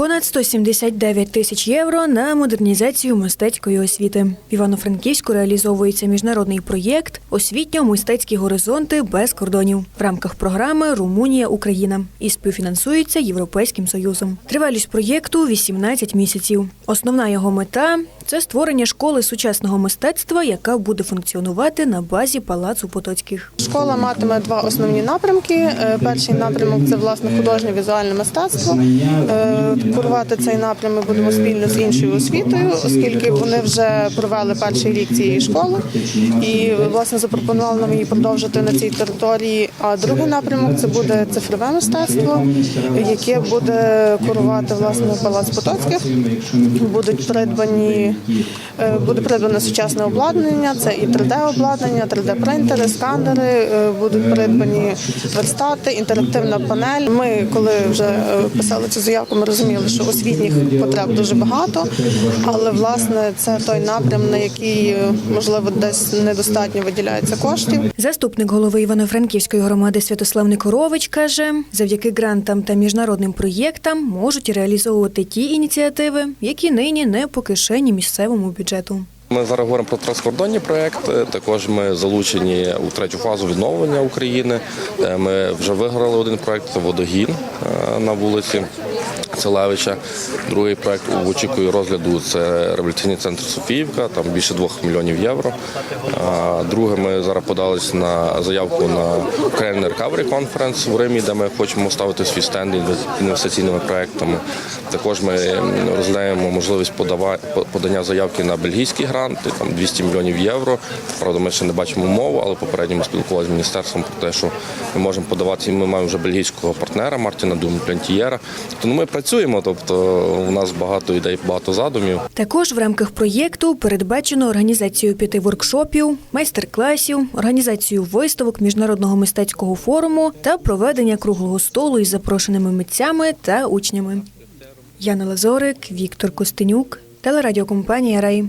Понад 179 тисяч євро на модернізацію мистецької освіти. В Івано-Франківську реалізовується міжнародний проєкт Освітньо-мистецькі горизонти без кордонів в рамках програми Румунія Україна і співфінансується Європейським Союзом. Тривалість проєкту 18 місяців. Основна його мета це створення школи сучасного мистецтва, яка буде функціонувати на базі Палацу Потоцьких. Школа матиме два основні напрямки. Е, Перший напрямок це власне художнє візуальне мистецтво. Е, Курувати цей напрям ми будемо спільно з іншою освітою, оскільки вони вже провели перший рік цієї школи і власне запропонували нам її продовжити на цій території. А другий напрямок це буде цифрове мистецтво, яке буде курувати власне палац Потоцьких. Будуть придбані е, буде придбане сучасне обладнання. Це і 3D-обладнання, 3D-принтери, сканери, е, будуть придбані верстати, інтерактивна панель. Ми, коли вже е, писали цю заявку, ми розуміли, що освітніх потреб дуже багато, але власне це той напрям, на який можливо десь недостатньо виділяється коштів. Заступник голови Івано-Франківської громади Святослав Никорович каже, завдяки грантам та міжнародним проєктам можуть реалізовувати ті ініціативи, які нині не по кишені місцевому бюджету. Ми зараз говоримо про транскордонні проекти. Також ми залучені у третю фазу відновлення України. Е, Ми вже виграли один проект водогін е, на вулиці Целевича. Другий проект очікую розгляду це реабілітаційний центр Софіївка, там більше 2 мільйонів євро. Друге, ми зараз подались на заявку на Ukraine Recovery Conference в Римі, де ми хочемо ставити свій стенд інвестиційними проектами. Також ми розглядаємо можливість подання заявки на бельгійські гранти, там 200 мільйонів євро. Правда, ми ще не бачимо умов, але попередньо ми спілкувалися з міністерством про те, що ми можемо подавати. і Ми маємо вже бельгійського партнера Мартіна Думплянтієра. Ну, ми працюємо, тобто у нас багато ідей, багато задумів. Також в рамках проєкту передбачено організацію п'яти воркшопів, майстер-класів, організацію виставок міжнародного мистецького форуму та проведення круглого столу із запрошеними митцями та учнями. Яна Лазорик, Віктор Костенюк, телерадіокомпанія Рай.